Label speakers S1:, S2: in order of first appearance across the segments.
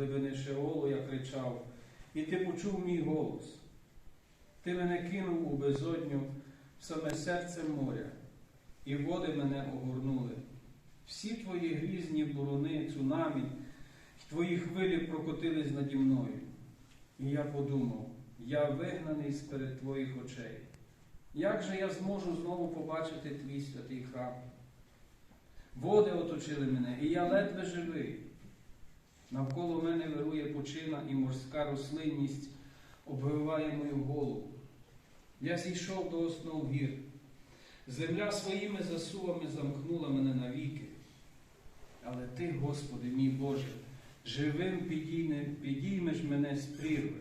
S1: глибини Шеолу я кричав, і ти почув мій голос. Ти мене кинув у безодню саме серце моря, і води мене огорнули. Всі твої грізні буруни, цунамі, твої хвилі прокотились наді мною. І я подумав, я вигнаний з перед твоїх очей. Як же я зможу знову побачити твій святий храм? Води оточили мене, і я ледве живий. Навколо мене вирує почина і морська рослинність обвиває мою голову. Я зійшов до основ гір. Земля своїми засувами замкнула мене навіки. Але ти, Господи, мій Боже, живим підіймеш мене з прірви.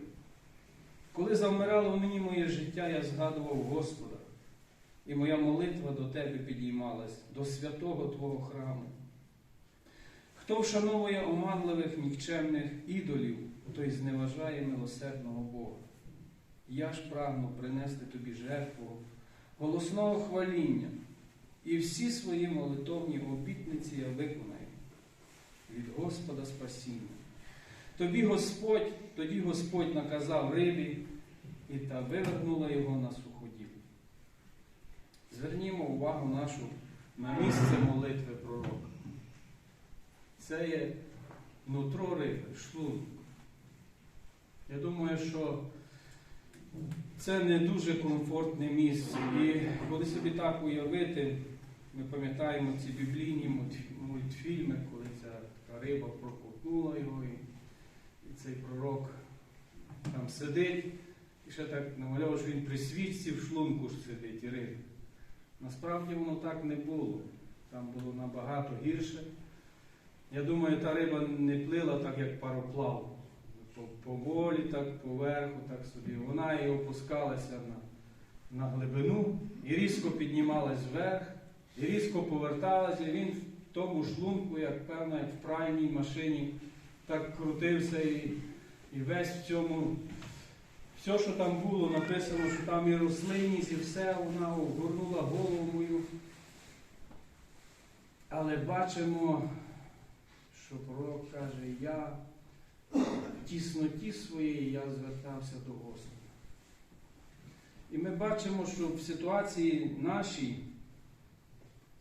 S1: Коли завмирало в мені моє життя, я згадував Господа, і моя молитва до Тебе підіймалась, до святого Твого храму. Хто вшановує оманливих нікчемних ідолів, той зневажає милосердного Бога. Я ж прагну принести тобі жертву голосного хваління, і всі свої молитовні обітниці я виконаю від Господа спасіння. Тобі Господь, тоді Господь наказав рибі, і та вивернула його на суходіл. Звернімо увагу нашу на місце молитви. Це є нутро риби, шлунок. Я думаю, що це не дуже комфортне місце. І коли собі так уявити, ми пам'ятаємо ці біблійні мультфільми, коли ця така риба проковтнула його, і, цей пророк там сидить, і ще так намальовував, що він при свічці в шлунку ж сидить і риба. Насправді воно так не було. Там було набагато гірше. Я думаю, та риба не плила так, як пароплав. Поволі, так поверху, так собі. Вона і опускалася на, на глибину, і різко піднімалась вверх, і різко поверталася. І він в тому шлунку, як певно, як в пральній машині, так крутився і, і весь в цьому. Все, що там було, написано, що там і рослинність, і все, вона огорнула голову мою. Але бачимо, що пророк каже, я в тісноті своєї я звертався до Господа. І ми бачимо, що в ситуації нашій,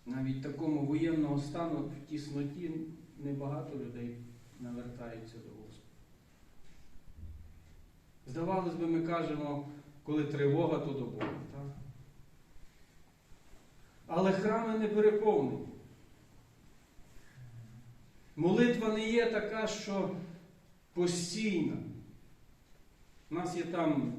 S1: навіть такому воєнного стану, в тісноті небагато людей навертаються до Господа. Здавалось би, ми кажемо, коли тривога, то до Бога. Так? Але храми не переповнені. Молитва не є така, що постійна. У нас є там